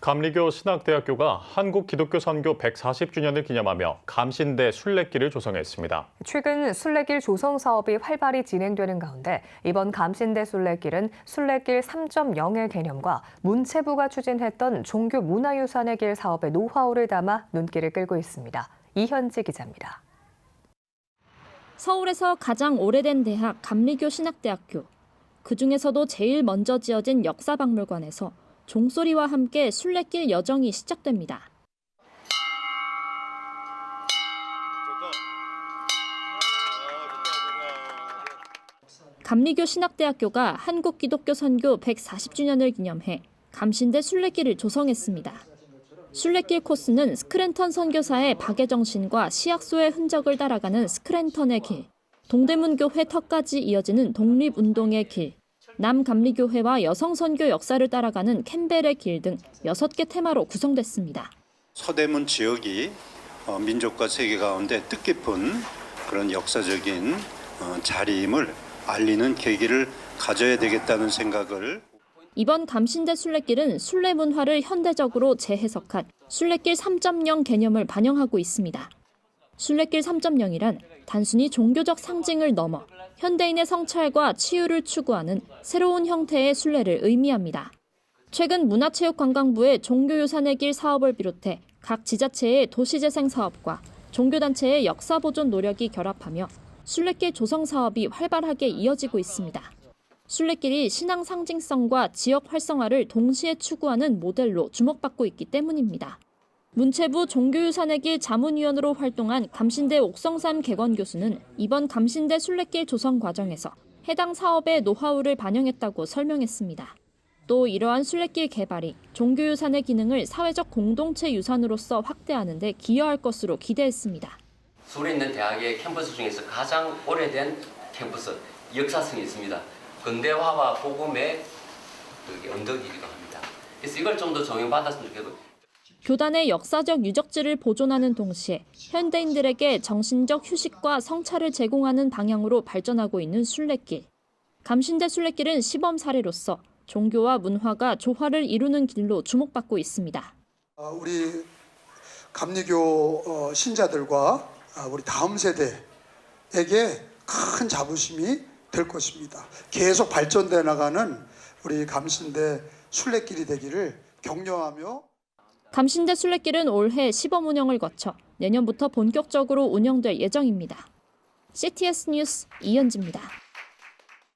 감리교 신학대학교가 한국 기독교 선교 140주년을 기념하며 감신대 순례길을 조성했습니다. 최근 순례길 조성 사업이 활발히 진행되는 가운데 이번 감신대 순례길은 순례길 3.0의 개념과 문체부가 추진했던 종교 문화유산의 길 사업의 노하우를 담아 눈길을 끌고 있습니다. 이현지 기자입니다. 서울에서 가장 오래된 대학 감리교 신학대학교. 그 중에서도 제일 먼저 지어진 역사박물관에서 종소리와 함께 순례길 여정이 시작됩니다. 감리교 신학대학교가 한국 기독교 선교 140주년을 기념해 감신대 순례길을 조성했습니다. 순례길 코스는 스크랜턴 선교사의 박애 정신과 시약소의 흔적을 따라가는 스크랜턴의 길, 동대문 교회 턱까지 이어지는 독립운동의 길, 남감리교회와 여성선교 역사를 따라가는 캠벨의 길 등 6개 테마로 구성됐습니다. 서대문 지역이 어, 민족과 세계 가운데 뜻깊은 그런 역사적인 어, 자리임을 알리는 계기를 가져야 되겠다는 생각을 이번 감신대 순례길은 순례 문화를 현대적으로 재해석한 순례길 3.0 개념을 반영하고 있습니다. 순례길 3.0이란 단순히 종교적 상징을 넘어 현대인의 성찰과 치유를 추구하는 새로운 형태의 순례를 의미합니다. 최근 문화체육관광부의 종교유산의 길 사업을 비롯해 각 지자체의 도시재생 사업과 종교단체의 역사보존 노력이 결합하며 순례길 조성 사업이 활발하게 이어지고 있습니다. 순례길이 신앙 상징성과 지역 활성화를 동시에 추구하는 모델로 주목받고 있기 때문입니다. 문체부 종교유산의 길 자문위원으로 활동한 감신대 옥성삼 개건 교수는 이번 감신대 순례길 조성 과정에서 해당 사업의 노하우를 반영했다고 설명했습니다. 또 이러한 순례길 개발이 종교유산의 기능을 사회적 공동체 유산으로서 확대하는 데 기여할 것으로 기대했습니다. 서울에 있는 대학의 캠퍼스 중에서 가장 오래된 캠퍼스, 역사성이 있습니다. 근대화와 복음의 그 언덕이기도 합니다. 그래서 이걸 좀 더 적용받았으면 좋겠고 교단의 역사적 유적지를 보존하는 동시에 현대인들에게 정신적 휴식과 성찰을 제공하는 방향으로 발전하고 있는 순례길. 감신대 순례길은 시범 사례로서 종교와 문화가 조화를 이루는 길로 주목받고 있습니다. 어, 우리 감리교 어, 신자들과 아, 우리 다음 세대에게 큰 자부심이 될 것입니다. 계속 발전돼 나가는 우리 감신대 순례길이 되기를 격려하며 감신대 순례길은 올해 시범 운영을 거쳐 내년부터 본격적으로 운영될 예정입니다. CTS 뉴스 이현지입니다.